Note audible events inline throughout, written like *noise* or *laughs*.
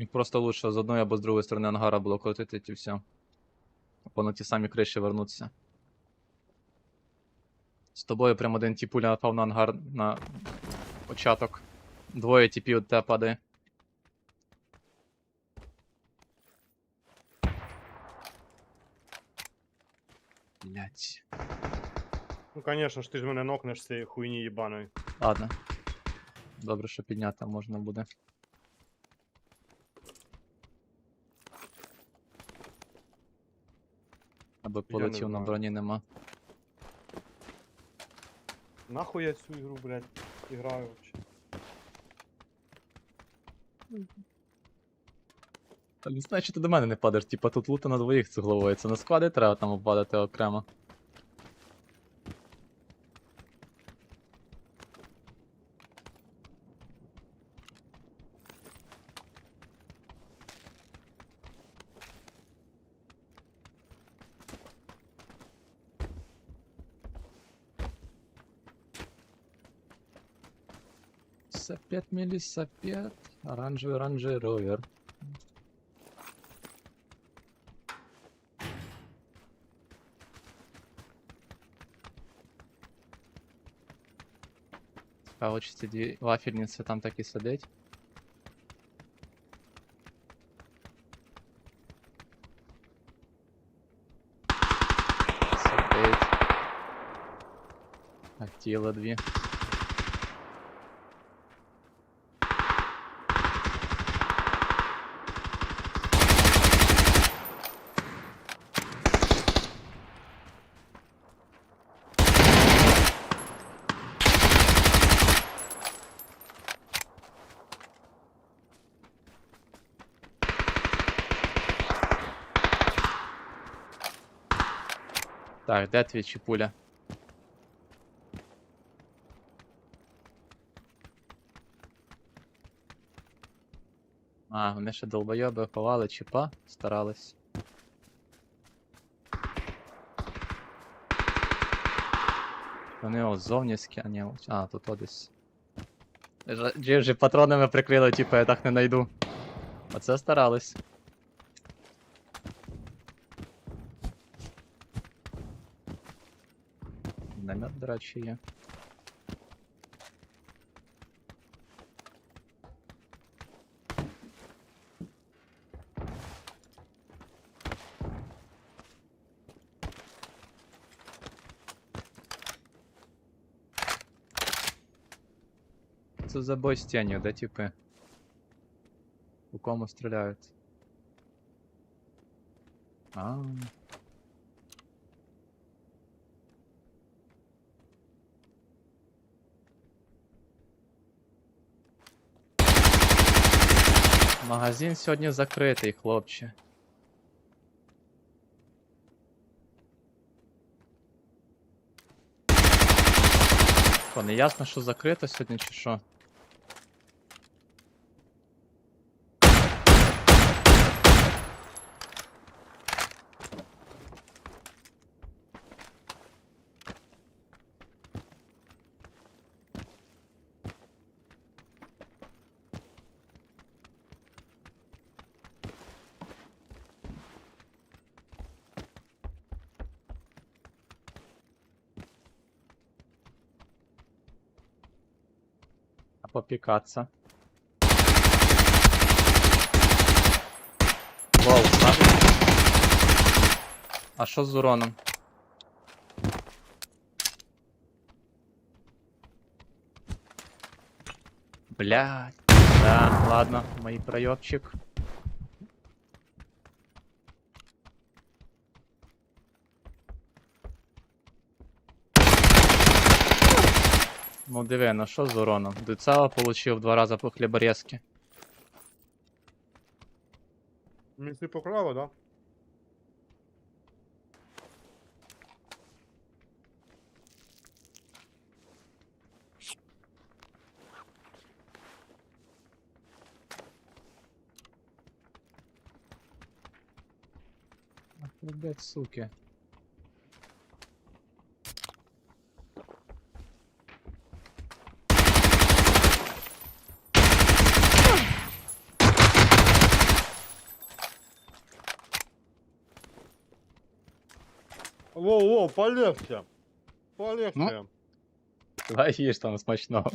Їх просто лучше з одної або з другої сторони ангара було крутити і все. Або на ті самі криші вернутися. З тобою прям один тіпуля напав на ангар на початок. Двоє тіпів від тебе падає. Блять. Ну, конечно ж, ти ж мене нокнеш з цієї хуйні їбаної. Ладно. Добре, що підняти можна буде. Аби полетів на знаю. броні нема. Нахуй я цю ігру, блядь, іграю вообще. Та не знаю, чи ти до мене не падаєш, типа тут лута на двоїх з головою. Це на склади треба там падати окремо. Сапет мілісапет, оранжевий оранжевий ровер. Цікаво, чи ці дві вафельниці там так і сидять. Сидить. А тіло дві. Так, де твій чіпуля? А, вони ще долбойоби ховали чіпа, старались. Вони о, ззовні скані. А, тут о десь. Джи вже патронами прикрили, типу, я так не найду. Оце старались. Намет, до речі, є. Це за бой з тенью, де типи? У кому стріляють? А. Магазин сьогодні закритий, хлопче. Що, ясно, що закрито сьогодні чи що? Лол, так? А що з уроном? Блядь. Да, ладно, мой проебчик. Ну диви, ну що з уроном? Децава получив два рази по хліборезки. Мені ти покрала, да? Ви, суки. Полегче. Полегче. Давай їж там смачного.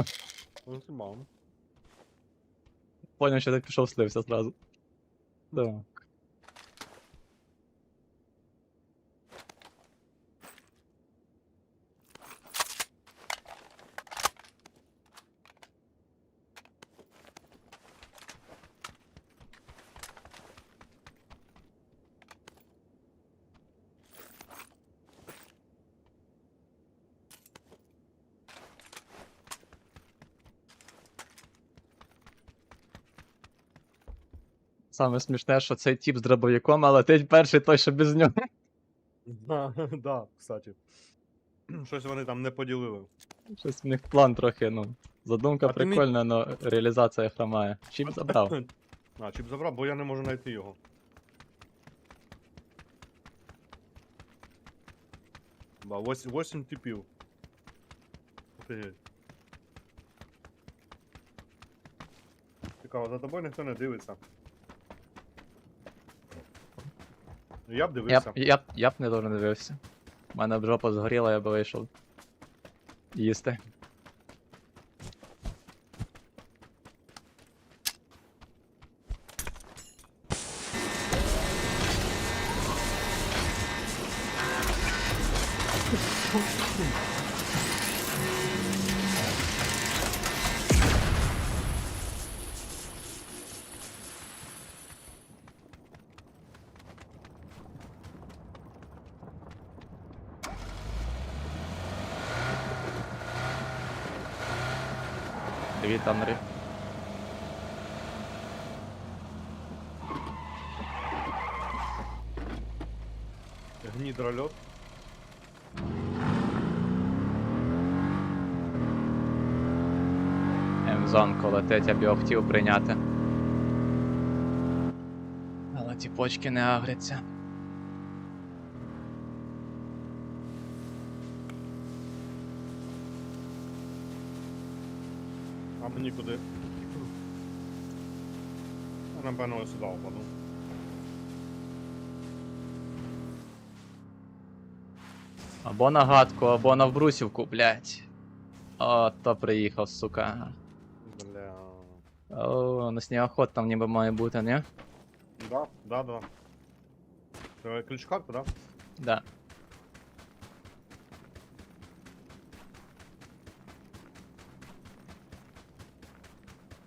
Ну, ти мам. Поняв, що ти пішов слився зразу. Да. Саме смішне, що цей тип з дробовиком, а летить перший той, що без нього. Да, *laughs* да, кстати. Щось вони там не поділили. Щось в них план трохи, ну. Задумка А ти прикольна, але реалізація хромає. Чим забрав? *laughs* А, чіп забрав, бо я не можу знайти його. Ба, 8, 8 типів. Офігеть. Цікаво, за тобою ніхто не дивиться. Ну, Я б Я, дивився. б- я, б- я б не дуже не дивився. У мене б жопа згоріла, я б вийшов. Їсти. Привіт, Андрій. Гнідрольот. М-зонку летить, я б його хотів прийняти. Але ті почки не агряться. А мені куди? Я, сюди впаду. Або на гадку, або на вбрусівку, блять. О, то приїхав, сука. Бля. О, на снігоход там ніби має бути, не? Да, да, да. Це ключ-карту, да? Да.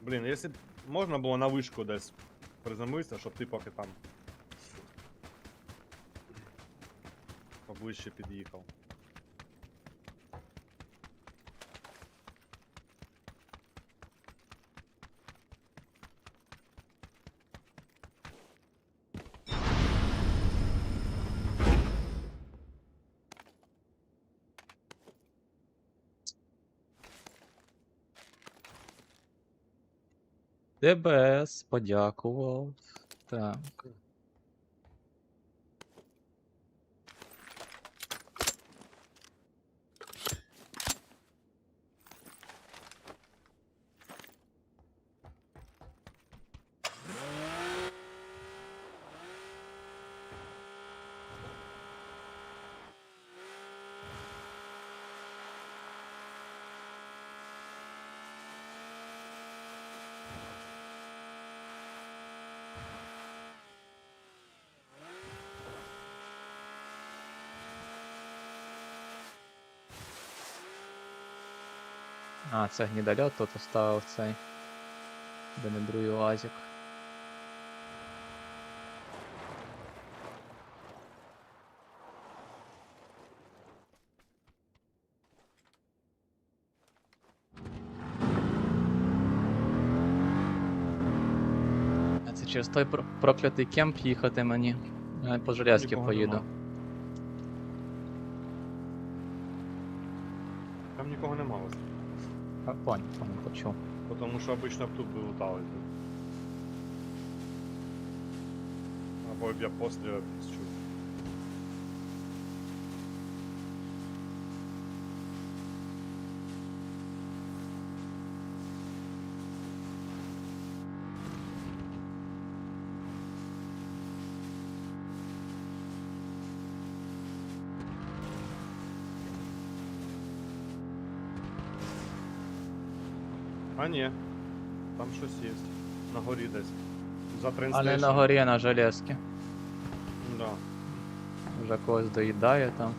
Блін, якщо б можна було на вишку десь приземлитися, щоб ти поки там поближче під'їхав. ДБС, подякував. Так. А, це гнідольот тут оставив цей. Де не другий лазик. Це через той про- проклятий кемп їхати мені. Я по железки поїду. нема. Там нікого нема ось. А, понял, понял, почув. Потому что обычно тут бы лутали. Або я после якийсь А ні. Там щось є. На горі десь. За А не на горі, на железки. Да. Вже когось доїдає там.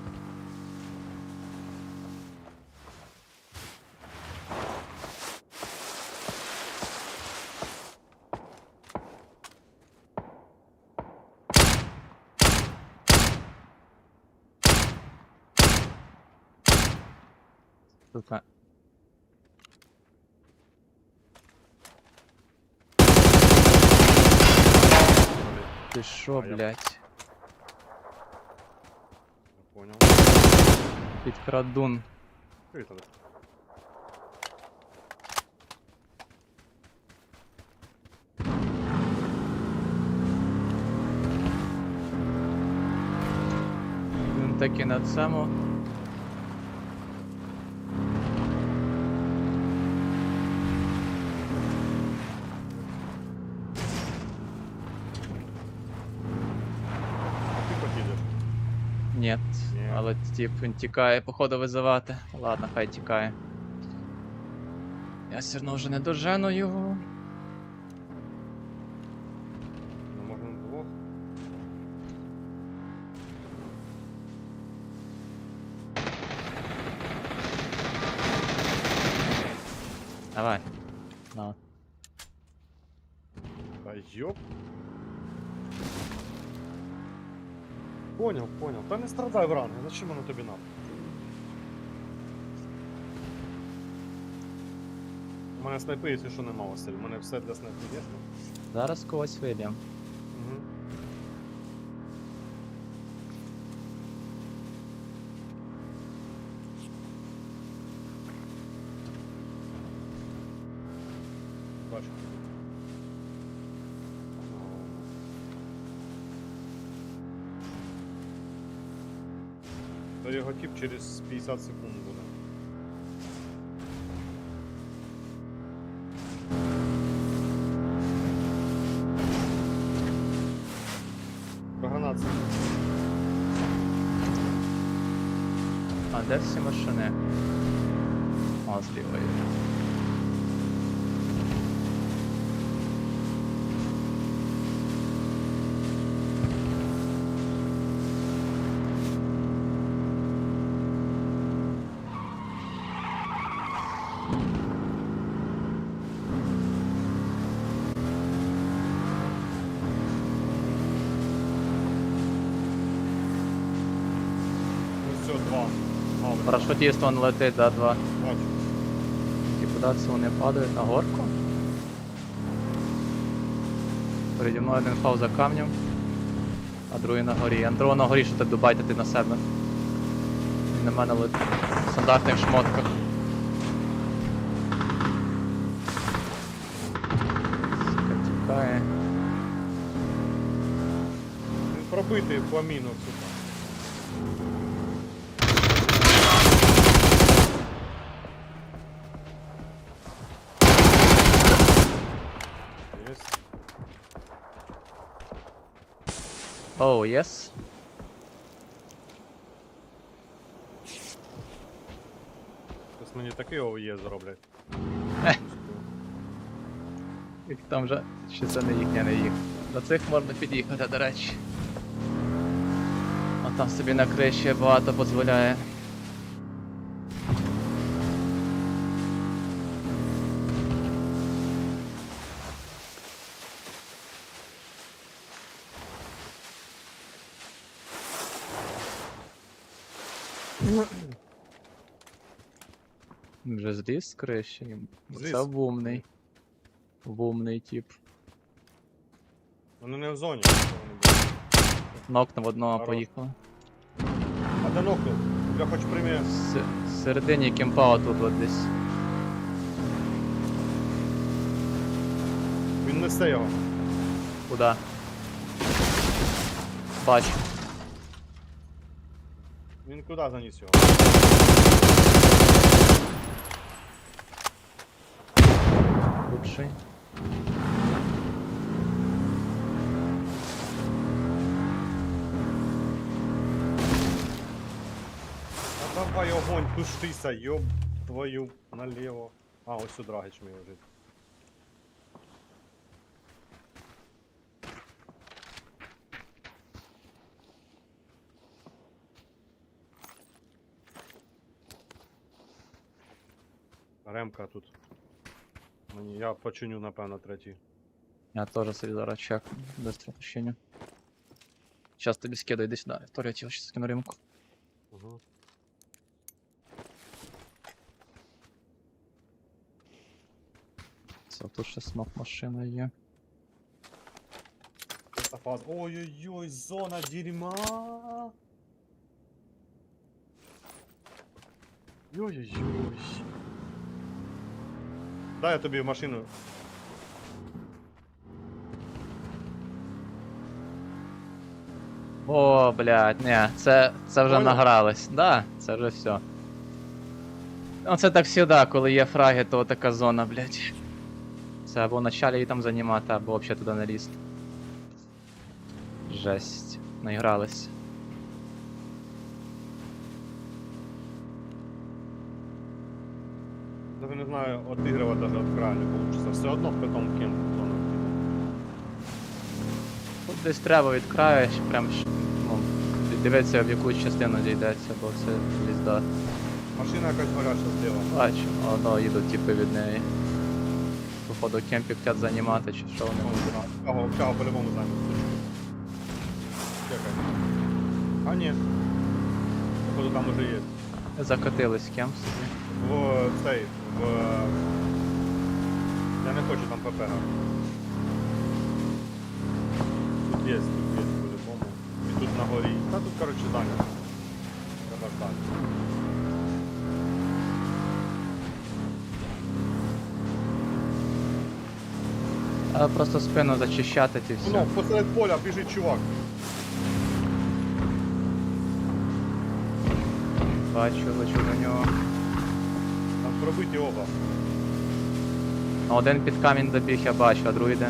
Сука. Блін, Ти шо, А я- блядь? я понял. Підкрадун. Витали. Він таки на цьому. Ні. Але тип він тікає, походу визивати. Ладно, хай тікає. Я все одно вже не дожену його. Ну можна двох. Давай. На. Та йоп. Понял, понял. Та не страдай в ранги, зачем воно тобі надо? У мене снайпи, якщо що нема Василь. У мене все для снайпів є. Зараз когось виб'єм. Угу. Бачу. То його тип через 50 секунд буде. Про гранат. А де всі машини? А, з лівої. Ну все, два. А, ви Парашутіст он летить, да, два. бачу. І куди це вони падають? На горку? Переді мною один впав за камнем, а другий на горі. А другого на горі, що ти дубайтити на себе. Він на мене летить. В стандартних шмотках. Тікає. Він пробитий по міну, сука. Оу, yes. Зараз мені такий ОВЄ зроблять. Їх там вже, що це не їхня, не їх. До цих можна під'їхати, до речі. А там собі на криші багато дозволяє. Зліз з криші. Зліз. Це бумний. Бумний тип. Вони не в зоні. Нокнув одного, Хорош. поїхали. А де нокнув? Я хоч прийми. С- Середині кемпа отут от десь. Він несе його. Куда? Бачу. Він куди заніс його? Лучший. А давай огонь, тушися, ёб твою налево. А, ось сюди драгич мій лежить. Ремка тут. Мені, я починю, напевно, третій. Я теж собі зараз чек. Быстро тащення. Сейчас тобі скидаю, іди сюди. Вторя тіло, щас скину римку. Угу. Все, тут ще смок машина є. Фаз. Ой-ой-ой, зона дерьма. Ой-ой-ой. Дай я тобі машину. О, блядь, не, це, це вже Понял? награлись. Да, це вже все. Ну це так завжди, коли є фраги, то така зона, блядь. Це або вначалі її там займати, або взагалі туди не лізти. Жесть. Наігрались. Даже не знаю, отыгрывать Все одно потом кем зона. Тут десь треба від краю, ще прям ну, дивитися в яку частину дійдеться, бо це лізда. Машина якась горяча зліва. Бачу, одно їдуть типи від неї. Походу кемпі хотять займати, чи що вони будуть. Кого, кого по-любому займет. Чекай. А ні. Походу там уже є. Закотились кемп собі. В цей, в... Я не хочу там ПП. Тут є, тут є по-любому. І тут на горі. Та тут, коротше, зайнято. Треба ждати. А просто спину зачищати і все. Ну, посеред поля біжить чувак. Бачу, лечу до нього. Там пробиті оба. А Один під камінь добіг, я бачу, а другий де.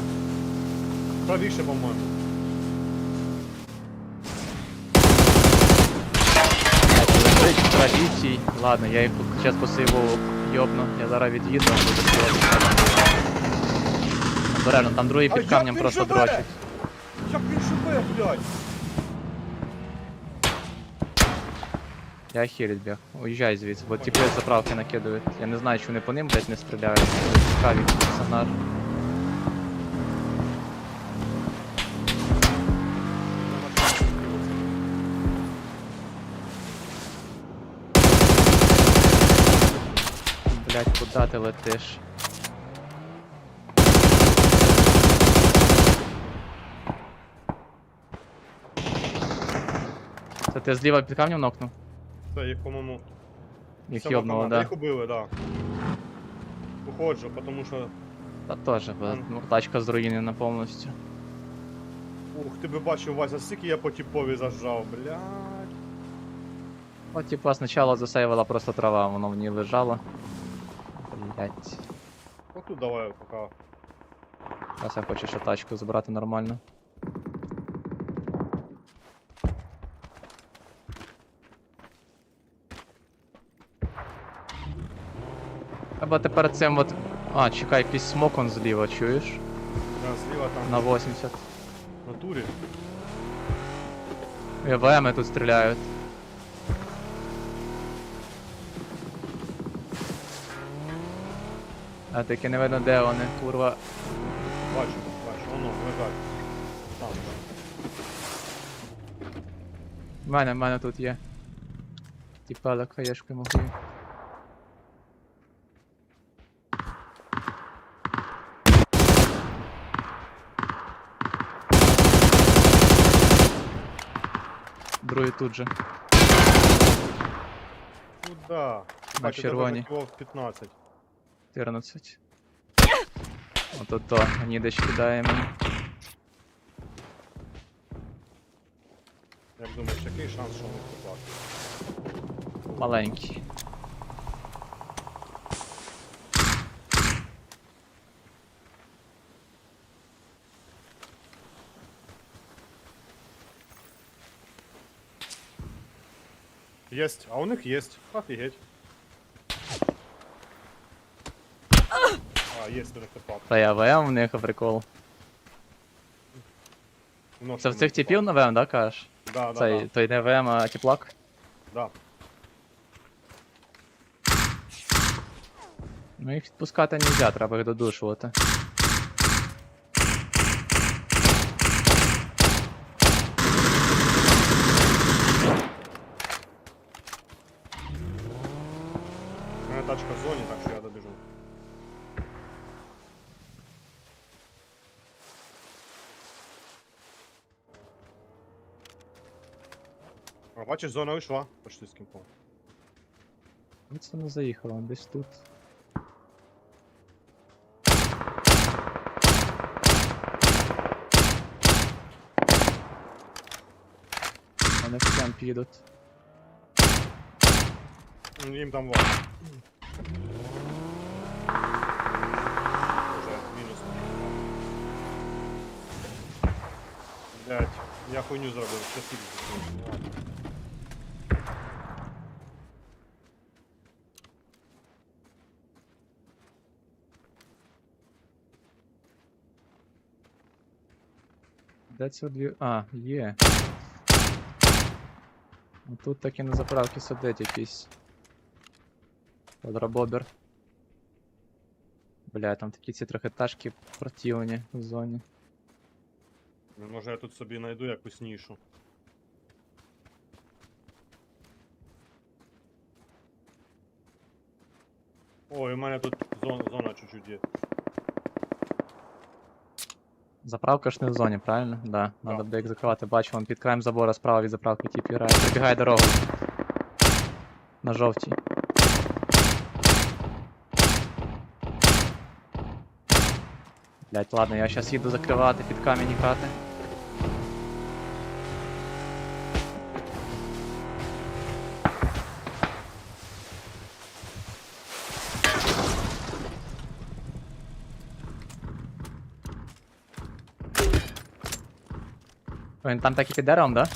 Правіше, по-моєму. Лежить. Ладно, я їх зараз по сейвову йобну. Я зараз від'їду, а буду. Обережно, там другий під камнем просто дрочить. Як він шипе, блядь? Я хілить біг. Уїжджай звідси, бо ті заправки накидують. Я не знаю, чи вони по ним, блядь, не стріляють. Цікаві персонажі. Блядь, куди ти летиш? Це ти зліва під камнем нокнув? Це їх, по-моєму, Їх йобнуло, команда. да? Їх убили, да. Уходжу, тому що... Та теж, бо, Мгм. ну, тачка зруйнена повністю. Ух, ти би бачив, Вася, скільки я по типові зажав, блядь. От типа спочатку засейвила просто трава, воно в ній лежало. Блять. Отут давай пока. Зараз я хочу ще тачку забрати нормально. Або тепер цим от. А, чекай, якийсь смок он зліва, чуєш? Да, зліва там На 80. в натурі. І ВМи тут стріляють. А таки не видно де вони, курва. Бачу, бачу, воно, лежать. Там. В мене, в мене тут є. Тіпа хаєшки могли. Другий тут же. Куда? На червоне? тебе в 15. 14. Ото то, гнідич кидає мені. Як думаєш, який шанс, що вони попали? Маленький. Єсть, а у них єсть. Офігеть. А, є у них. Та я ВМ в них прикол. Ну, Це в цих типів на ВМ, да, кажеш? Да, да, Цей, да. той не ВМ, а тіплак? да. Ну їх відпускати не можна, треба їх додушувати. бачиш, зона вийшла почти з кімпом. Ну це не заїхало, десь тут. Вони в кемп їдуть. Ну, Їм там вон. Уже мінус. Блять, я хуйню зробив, що Де ці дві. А, є. Ну, Тут таки на заправці сидить якийсь. Квадробобер. Бля, там такі ці трохи противні в зоні. Ну, Може я тут собі знайду якусь нішу. Ой, у мене тут зона, зона чуть-чуть є. Заправка ж не в зоні, правильно? Да. Надо буде їх закривати. Бачу, вам під краєм забора справа від заправки тип грає. Прибігає дорогу. На жовтій. Блять, ладно, я зараз їду закривати під камінь хати. Він там так і під деревом, да?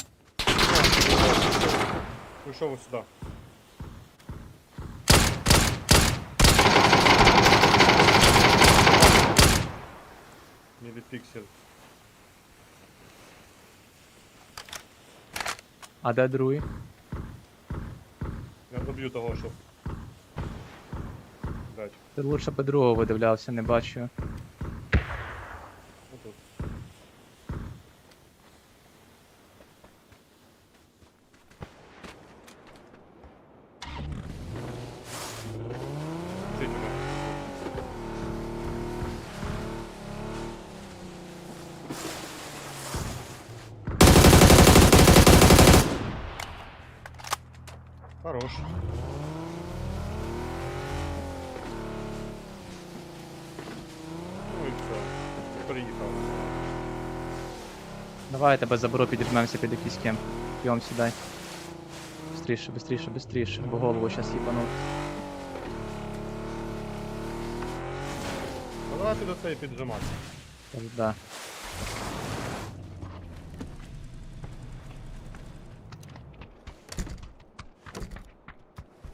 Прийшов ось сюди. Міліпіксель. А де другий? Я доб'ю того, що. Блять, Ти лучше би другого видивлявся, не бачу. Давай я тебе заберу, підірвемося під якийсь кемп. Йом сідай. Быстріше, быстріше, быстріше, бо голову щас їбануть. Ну давайте до цієї піджимати. Так, да.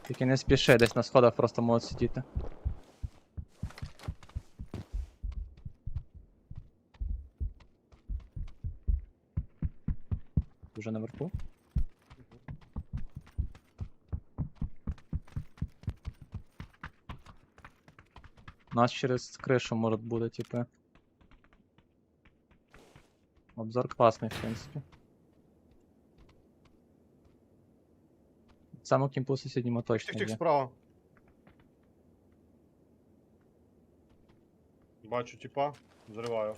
Тільки не спіши, десь на сходах просто можуть сидіти. Уже наверху? Нас через кришу может буде, типа. Обзор классный, в принципе. Саму кімпу сусідньому точно Тих-тих є. справа. Бачу типа, взриваю.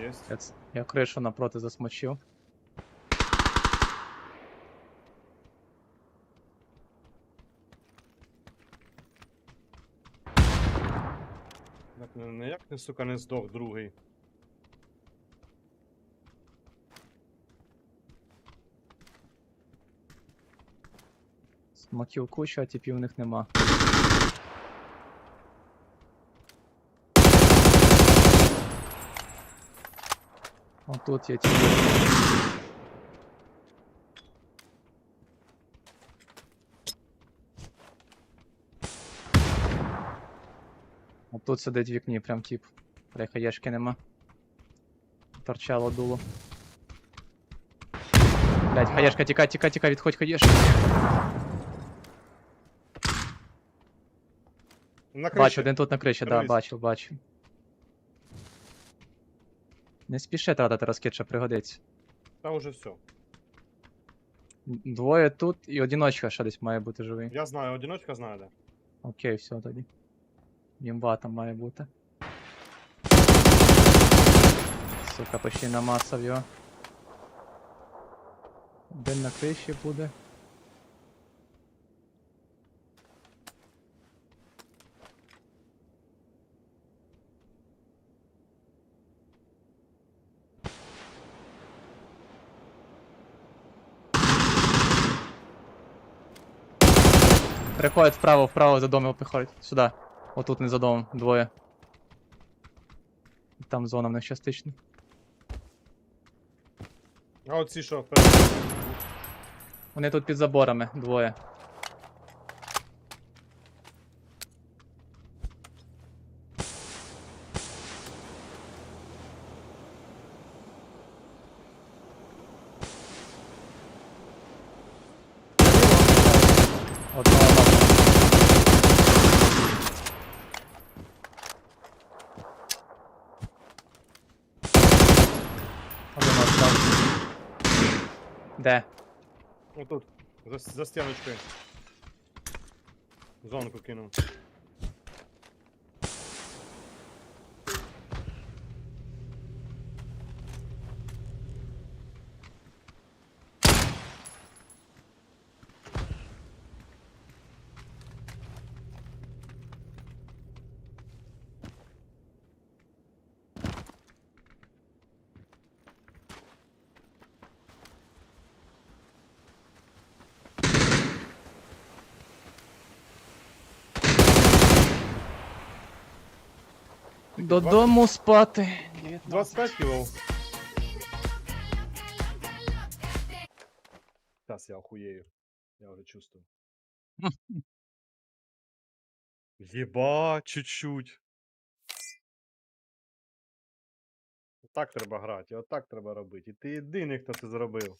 Єсть. Я, ц- я кришу напроти засмочив. Як не, не як не, сука, не здох другий. Смоків куча, а типів у них нема. Отут я тебе. Отут сидить в вікні, прям тип. Бляха, нема. Торчало дуло. Блять, хаєшка, тікай, тіка, тіка, відходь, хаєш. Бачу, один тут на криші, да, Дивись. бачу, бачу. Не спіши тратити розкид, що пригодиться. Там уже все. Двоє тут і одіночка ще десь має бути живий. Я знаю, одиночка знає, де. Окей, все тоді. Ємба там має бути. Сука, почти намацав його. Один на криші буде. Приходять вправо, вправо за домом приходять. Сюди. Отут не за домом, двоє. Там зона в них частично. А оці що? Вони тут під заборами, двоє. Одного нокнув. Один остав. Де? Отут. За, стеночкой. Зонку кинув. Додому спати. 25 кіло. Зараз я охуєю. Я вже чувствую. *laughs* Єба, чуть-чуть. Отак треба грати, отак треба робити. І ти єдиний, хто це зробив.